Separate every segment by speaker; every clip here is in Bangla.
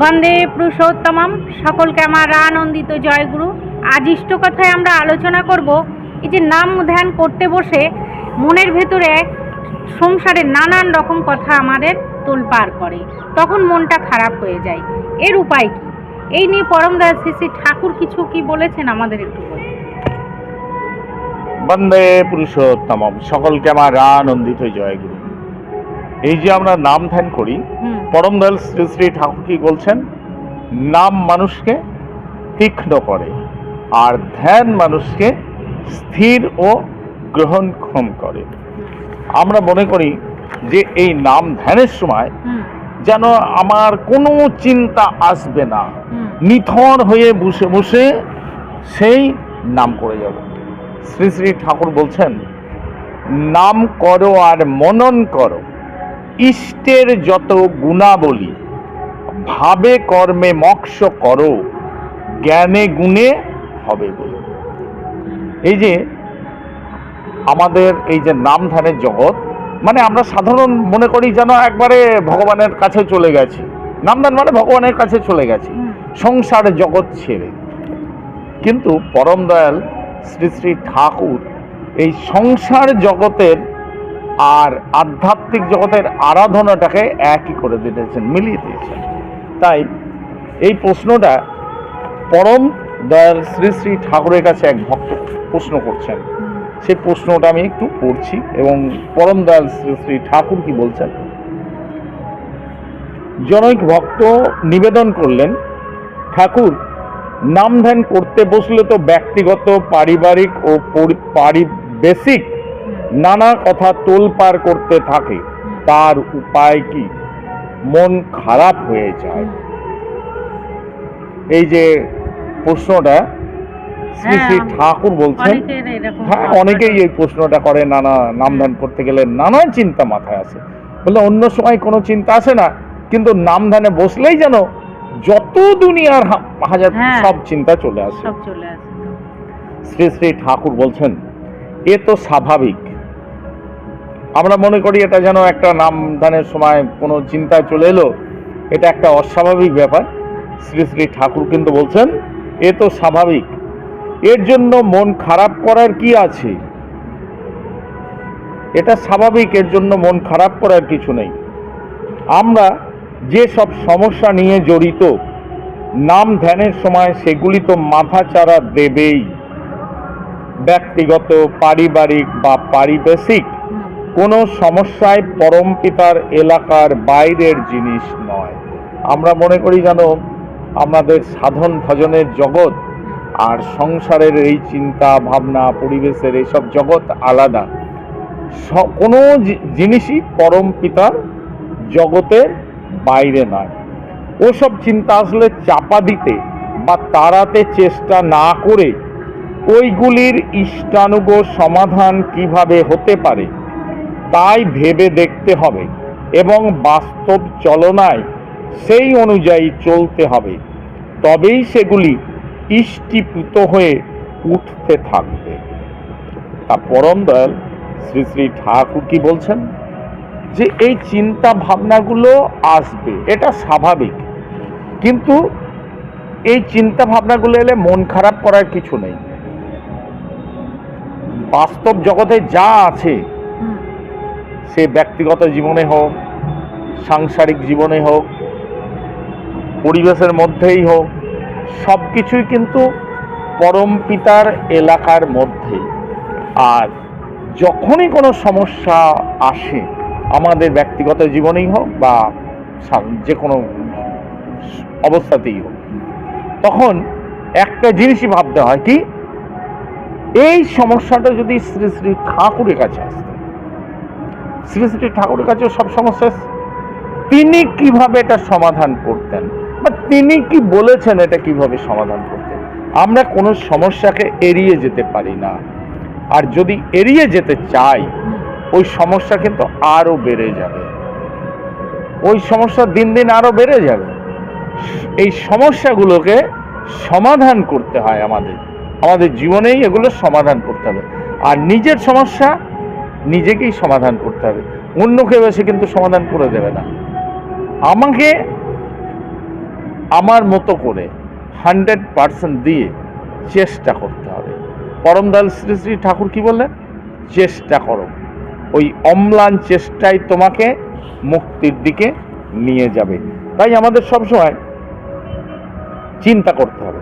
Speaker 1: বন্দে পুরুষোত্তমম। সকলকে আমার আনন্দিত জয়গুরু। আজ ইষ্ট কথায় আমরা আলোচনা করব। এই যে নাম ধ্যান করতে বসে মনের ভেতরে সংসারে নানান রকম কথা আমাদের তোলপাড় করে। তখন মনটা খারাপ হয়ে যায়। এর উপায় কি? এই নিয়ে পরমদাস শ্রী ঠাকুর কিছু কি বলেছেন আমাদের একটু
Speaker 2: বন্দে পুরুষোত্তম সকলকে আমার আনন্দিত জয়গুরু। এই যে আমরা নাম ধ্যান করি পরম দয়াল শ্রী শ্রী ঠাকুর কি বলছেন নাম মানুষকে তীক্ষ্ণ করে আর ধ্যান মানুষকে স্থির ও গ্রহণক্ষম করে। আমরা মনে করি যে এই নাম ধ্যানের সময় যেন আমার কোনো চিন্তা আসবে না নিথর হয়ে বসে বসে সেই নাম করে যাব। শ্রী শ্রী ঠাকুর বলছেন নাম করো আর মনন করো। ইষ্টের যত গুণাবলী ভাবে কর্মে মক্ষ করো জ্ঞানে গুণে হবে বলে। এই যে আমাদের এই যে নাম ধ্যানের জগৎ মানে আমরা সাধারণ মনে করি যেন একবারে ভগবানের কাছে চলে গেছি। নামদান মানে ভগবানের কাছে চলে গেছি। সংসার জগৎ ছেড়ে। কিন্তু পরম দয়াল শ্রী শ্রী ঠাকুর এই সংসার জগতের আর আধ্যাত্মিক জগতের আরাধনাটাকে একই করে দিয়েছেন, মিলিয়ে দিয়েছেন। তাই এই প্রশ্নটা পরম দয়াল শ্রী শ্রী ঠাকুরের কাছে এক ভক্ত প্রশ্ন করছেন। সেই প্রশ্নটা আমি একটু পড়ছি এবং পরম দয়াল শ্রী শ্রী ঠাকুর কি বলছেন? জনৈক ভক্ত নিবেদন করলেন, ঠাকুর নাম ধ্যান করতে বসলে তো ব্যক্তিগত, পারিবারিক ও পারিবেশিক নানা কথা তোলপাড় করতে থাকে। তার উপায় কি? মন খারাপ হয়ে যায়। এই যে প্রশ্নটা শ্রী শ্রী
Speaker 1: হ্যাঁ,
Speaker 2: ঠাকুর বলছেন হ্যাঁ অনেকেই এই প্রশ্নটা করে নানা নাম ধ্যান করতে গেলে নানা চিন্তা মাথায় আসে। বলে অন্য সময় কোনো চিন্তা আসে না কিন্তু নাম ধ্যানে বসলেই যেন যত দুনিয়ার হাজার
Speaker 1: হ্যাঁ।
Speaker 2: সব চিন্তা চলে আসে। শ্রী শ্রী ঠাকুর বলছেন এ তো স্বাভাবিক আমরা মনে করি এটা যেন একটা নাম ধ্যানের সময় কোনো চিন্তায় চলে এলো। এটা একটা অস্বাভাবিক ব্যাপার। শ্রী শ্রী ঠাকুর কিন্তু বলছেন, এ তো স্বাভাবিক। এর জন্য মন খারাপ করার কি আছে? এটা স্বাভাবিক, এর জন্য মন খারাপ করার কিছু নেই। আমরা যে সব সমস্যা নিয়ে জড়িত নাম ধ্যানের সময় সেগুলি তো মাথা চারা দেবেই। ব্যক্তিগত, পারিবারিক বা পারিবেশিক কোনো সমস্যায় পরম পিতার এলাকার বাইরের জিনিস নয়। আমরা মনে করি যেন আমাদের সাধন ভজনের জগৎ আর সংসারের এই চিন্তা, ভাবনা, পরিবেশের এইসব জগৎ আলাদা। কোনো জিনিসই পরম পিতার জগতের বাইরে নয়। ওসব চিন্তা আসলে চাপা দিতে বা তাড়াতে চেষ্টা না করে ওইগুলির ইষ্টানুগ সমাধান কীভাবে হতে পারে তাই ভেবে দেখতে হবে এবং বাস্তব চলনায় সেই অনুযায়ী চলতে হবে। তবেই সেগুলি ইষ্টিপুত হয়ে উঠতে থাকবে। তা পরম দয়াল শ্রী শ্রী ঠাকুর কি বলছেন? যে এই চিন্তা ভাবনাগুলো আসবে, এটা স্বাভাবিক। কিন্তু এই চিন্তা ভাবনাগুলো এলে মন খারাপ করার কিছু নেই। বাস্তব জগতে যা আছে সে ব্যক্তিগত জীবনে হোক, সাংসারিক জীবনে হোক, পরিবেশের মধ্যেই হোক সব কিছুই কিন্তু পরম পিতার এলাকার মধ্যে। আর যখনই কোনো সমস্যা আসে, আমাদের ব্যক্তিগত জীবনেই হোক বা যে কোনো অবস্থাতেই হোক, তখন একটা জিনিসই ভাবতে হয় কি, এই সমস্যাটা যদি শ্রী শ্রী ঠাকুরের কাছে আসতো শ্রী শ্রী ঠাকুরের কাছে সব সমস্যা তিনি কীভাবে এটা সমাধান করতেন? বা তিনি কি বলেছেন এটা কীভাবে সমাধান করতেন? আমরা কোনো সমস্যাকে এড়িয়ে যেতে পারি না। আর যদি এড়িয়ে যেতে চাই, ওই সমস্যা কিন্তু আরও বেড়ে যাবে। ওই সমস্যা দিন দিন আরও বেড়ে যাবে। এই সমস্যাগুলোকে সমাধান করতে হয় আমাদের। আমাদের জীবনেই এগুলো সমাধান করতে হবে। আর নিজের সমস্যা নিজেকেই সমাধান করতে হবে। অন্য কেউ এসে কিন্তু সমাধান করে দেবে না। আমাকে আমার মতো করে হান্ড্রেড পার্সেন্ট দিয়ে চেষ্টা করতে হবে। পরমদয়াল শ্রী শ্রী ঠাকুর কি বললেন? চেষ্টা করো। ওই অম্লান চেষ্টাই তোমাকে মুক্তির দিকে নিয়ে যাবে। তাই আমাদের সবসময় চিন্তা করতে হবে।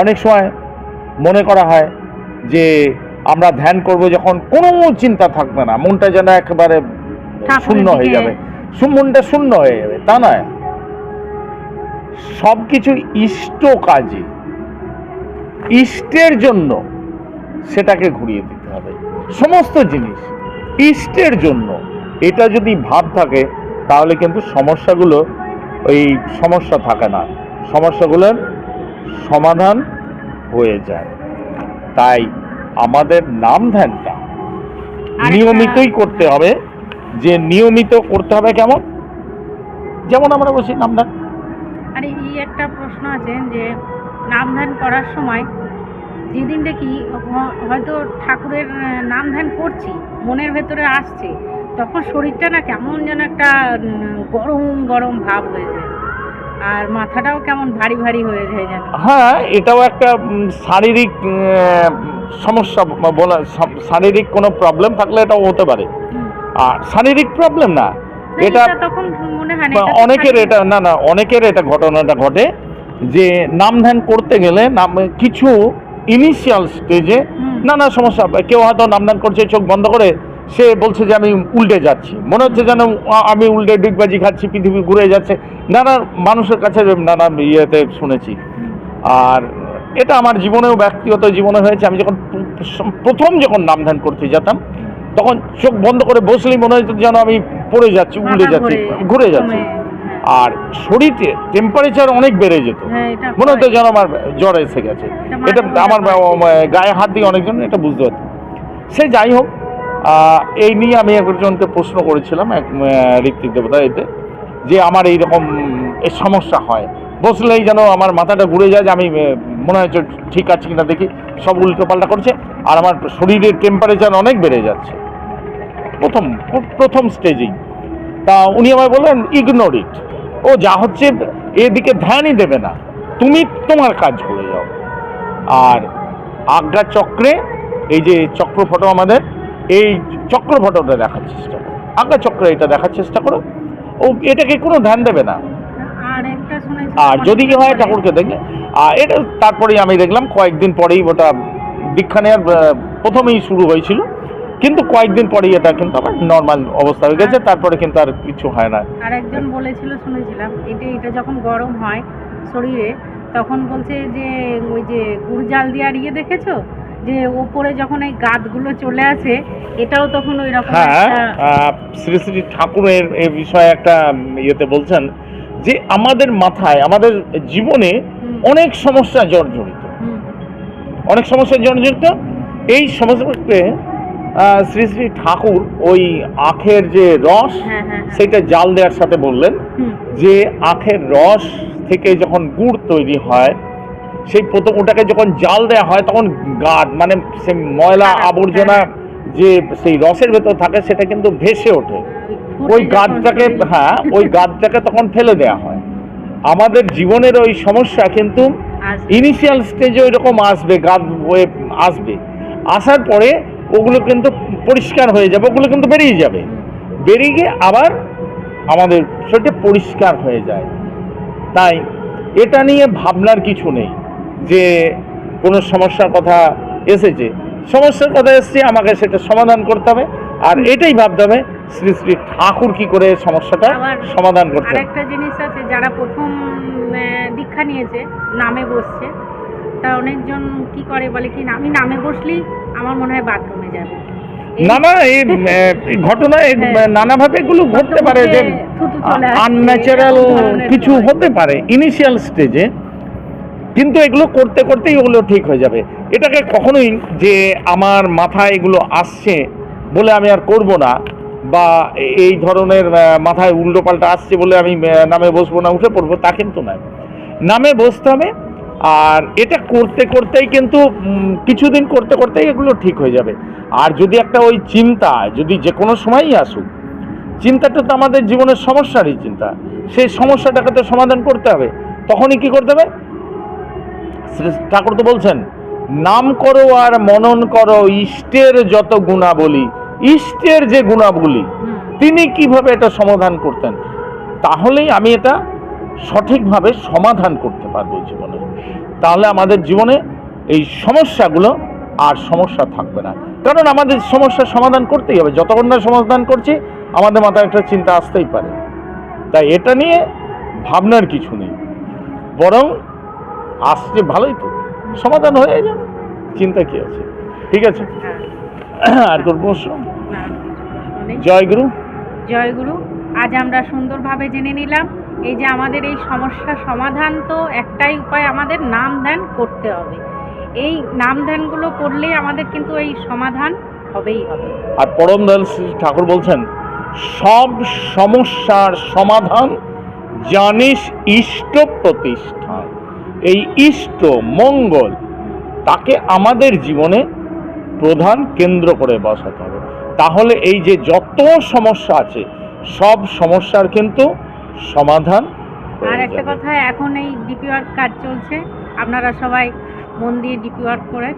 Speaker 2: অনেক সময় মনে করা হয় যে আমরা ধ্যান করব যখন কোনো চিন্তা থাকবে না মনটা যেন একেবারে শূন্য হয়ে যাবে। মনটা শূন্য হয়ে যাবে তা নয়। সব কিছু ইষ্ট কাজে। ইষ্টের জন্য সেটাকে ঘুরিয়ে দিতে হবে। সমস্ত জিনিস ইষ্টের জন্য। এটা যদি ভাব থাকে তাহলে কিন্তু সমস্যাগুলো ওই সমস্যা থাকে না। সমস্যাগুলোর সমাধান হয়ে যায়। তাই আমাদের নাম ধ্যানটা। নিয়মিতই করতে হবে। যে নিয়মিত করতে হবে কেমন? যেমন আমরা বলছি নাম ধ্যান।
Speaker 1: আর এই একটা প্রশ্ন আছে যে নাম ধ্যান করার সময় যেদিন দেখি হয়তো ঠাকুরের নাম ধ্যান করছি মনের ভেতরে আসছে তখন শরীরটা না কেমন যেন একটা গরম গরম ভাব হয়ে যায়। আর মাথাটাও কেমন ভারী ভারী হয়ে যায় যেন।
Speaker 2: হ্যাঁ এটাও একটা শারীরিক সমস্যা বলা শারীরিক কোনো প্রবলেম থাকলে এটাও হতে পারে। আর শারীরিক প্রবলেম না
Speaker 1: না,
Speaker 2: এটা
Speaker 1: তখন মনে হয় না
Speaker 2: অনেকের এটা না না অনেকের এটা ঘটনাটা ঘটে যে নাম ধ্যান করতে গেলে নাম কিছু ইনিশিয়াল স্টেজে
Speaker 1: হুম।
Speaker 2: নানা সমস্যা কেউ হয়তো নাম ধ্যান করছে চোখ বন্ধ করে সে বলছে যে আমি উল্টে যাচ্ছি। মনে হচ্ছে যেন আমি উল্টে ডিগবাজি খাচ্ছি পৃথিবী ঘুরে যাচ্ছে। নানা মানুষের কাছে নানা ইয়েতে শুনেছি। আর এটা আমার জীবনেও ব্যক্তিগত জীবনে হয়েছে। আমি যখন প্রথম যখন নাম ধ্যান করতে যেতাম তখন চোখ বন্ধ করে বসলেই মনে হতো যেন আমি পড়ে যাচ্ছি উল্টে যাচ্ছি
Speaker 1: ঘুরে
Speaker 2: যাচ্ছি।
Speaker 1: হ্যাঁ।
Speaker 2: আর শরীরে টেম্পারেচার অনেক বেড়ে যেত।
Speaker 1: হ্যাঁ,
Speaker 2: মনে হতো যেন আমার জ্বর এসে গেছে।
Speaker 1: এটা
Speaker 2: আমার গায়ে হাত দিয়ে অনেকজন এটা বুঝতে পারত। সে যাই হোক এই নিয়ে আমি একজনকে প্রশ্ন করেছিলাম, এক ঋত্বিক দেবতা এতে, যে আমার এই সমস্যা হয়। বসলেই যেন আমার মাথাটা ঘুরে যায় যে আমি মনে হচ্ছে ঠিক আছে কিনা দেখি, সব উল্টো পাল্টা করছে, আর আমার শরীরের টেম্পারেচার অনেক বেড়ে যাচ্ছে। প্রথম প্রথম স্টেজেই তা উনি আমায় বললেন ইগনোর ইট ও যা হচ্ছে, এদিকে ধ্যানই দেবে না। তুমি তোমার কাজ করে যাও। আর আজ্ঞা চক্রে, এই যে চক্র ফটো আমাদের এই চক্র ফটোটা দেখার চেষ্টা করো। আজ্ঞা চক্র এটা দেখার চেষ্টা করো। ও এটাকে কোনো ধ্যান দেবে না।
Speaker 1: আর
Speaker 2: যদি কি হয় ঠাকুরকে দেখলে আর এটা তারপরেই আমি দেখলাম কয়েকদিন পরেই ওটা দীক্ষা নেওয়ার প্রথমেই শুরু হয়েছিল। কিন্তু কয়েকদিন পরেই এটা কিন্তু আবার নর্মাল অবস্থা হয়ে গেছে। তারপরে কিন্তু আর কিছু হয় না।
Speaker 1: আর একজন বলেছিল শুনেছিলাম এটা এটা যখন গরম হয় শরীরে তখন বলছে যে ওই যে গুড় জাল দিয়ে আর ইয়ে দেখেছ? যে ওপরে যখন এই গাদগুলো চলে আসে এটাও তখন ওই রকম
Speaker 2: হ্যাঁ আহ, শ্রী শ্রী ঠাকুরের এ বিষয়ে একটা ইয়েতে বলছেন যে আমাদের মাথায় আমাদের জীবনে অনেক সমস্যা জর্জরিত। অনেক সমস্যা জর্জরিত। এই সমস্যাকে শ্রী শ্রী ঠাকুর ওই আখের যে রস
Speaker 1: হ্যাঁ হ্যাঁ।
Speaker 2: সেটা জাল দেওয়ার সাথে বললেন যে আখের রস থেকে যখন গুড় তৈরি হয় সেই প্রথম ওটাকে যখন জাল দেওয়া হয় তখন গাদ মানে সে ময়লা
Speaker 1: হ্যাঁ,
Speaker 2: আবর্জনা যে সেই রসের ভেতর থাকে সেটা কিন্তু ভেসে ওঠে। ওই গাদটাকে হ্যাঁ ওই গাদটাকে তখন ফেলে দেওয়া হয়। আমাদের জীবনের ওই সমস্যা কিন্তু ইনিশিয়াল স্টেজে ওই রকম আসবে গাদ হয়ে আসবে। আসার পরে ওগুলো কিন্তু পরিষ্কার হয়ে যাবে ওগুলো কিন্তু বেরিয়ে যাবে। বেরিয়ে গিয়ে আবার আমাদের সেটা পরিষ্কার হয়ে যায়। তাই এটা নিয়ে ভাবনার কিছু নেই। যে কোনো সমস্যার কথা এসেছে সমস্যার কথা এসছে আমাকে সেটা সমাধান করতে হবে। আর এটাই ভাবতে হবে শ্রী শ্রী ঠাকুর কি করে সমস্যাটা সমাধান করতে হবে।
Speaker 1: আরেকটা জিনিস আছে যারা প্রথম দীক্ষা নিয়েছে নামে বসছে তা অনেকজন কি করে বলে কি আমি নামে বসলেই আমার মনে হয় বাথরুমে যাবে।
Speaker 2: না না এই ঘটনায়
Speaker 1: হ্যাঁ।
Speaker 2: নানাভাবে এগুলো ঘটতে পারে যে আনন্যাচারাল কিছু হতে পারে। ইনিশিয়াল স্টেজে কিন্তু এগুলো করতে করতেই ওগুলো ঠিক হয়ে যাবে। এটাকে কখনোই যে আমার মাথায় এগুলো আসছে বলে আমি আর করব না বা এই ধরনের মাথায় উল্টো পাল্টা আসছে বলে আমি নামে বসবো না, উঠে পড়ব, তা কিন্তু নয়। নামে বসতে হবে আর এটা করতে করতেই কিন্তু কিছুদিন করতে করতেই এগুলো ঠিক হয়ে যাবে। আর যদি একটা ওই চিন্তা, যদি যে কোনো সময়ই আসুক, চিন্তাটা তো আমাদের জীবনের সমস্যারই চিন্তা। সেই সমস্যাটাকে তো সমাধান করতে হবে। তখনই কি করতে হবে? ঠাকুর তো বলছেন নাম করো আর মনন করো ইষ্টের যত গুণাবলী ইষ্টের যে গুণাবলী তিনি কীভাবে এটা সমাধান করতেন? তাহলেই আমি এটা সঠিকভাবে সমাধান করতে পারব জীবনে। তাহলে আমাদের জীবনে এই সমস্যাগুলো আর সমস্যা থাকবে না। কারণ আমাদের সমস্যার সমাধান করতেই হবে। যতক্ষণ না সমাধান করছি আমাদের মাথায় একটা চিন্তা আসতেই পারে। তাই এটা নিয়ে ভাবনার কিছু নেই। বরং আসছে ভালোই তো। সমাধান হয়ে যাবে। চিন্তা কি আছে? ঠিক আছে?
Speaker 1: হ্যাঁ,
Speaker 2: আর
Speaker 1: না, কিছু নেই।
Speaker 2: জয় গুরু
Speaker 1: আজ আমরা সুন্দরভাবে জেনে নিলাম এই যে আমাদের এই সমস্যা সমাধান তো একটাই উপায় আমাদের নাম ধ্যান করতে হবে। এই নাম ধ্যানগুলো করলেই আমাদের কিন্তু এই সমাধান হবেই হবে।
Speaker 2: আর পরম দয়াল শ্রী ঠাকুর বলছেন সব সমস্যার সমাধান জানিস ইষ্ট প্রতিষ্ঠান। এই ইষ্ট মঙ্গল তাকে আমাদের জীবনে প্রধান কেন্দ্র করে বসাতে হবে। তাহলে এই যে যত সমস্যা আছে সব সমস্যার কিন্তু সমাধান
Speaker 1: আর একটা। কথা এখন এই ডিপি ওয়ার্ক কাজ চলছে। আপনারা সবাই মন দিয়ে ডিপি ওয়ার্ক করে।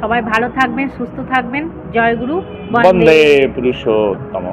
Speaker 1: সবাই ভালো থাকবেন সুস্থ থাকবেন। জয়গুরু
Speaker 2: বন্দে পুরুষোত্তম।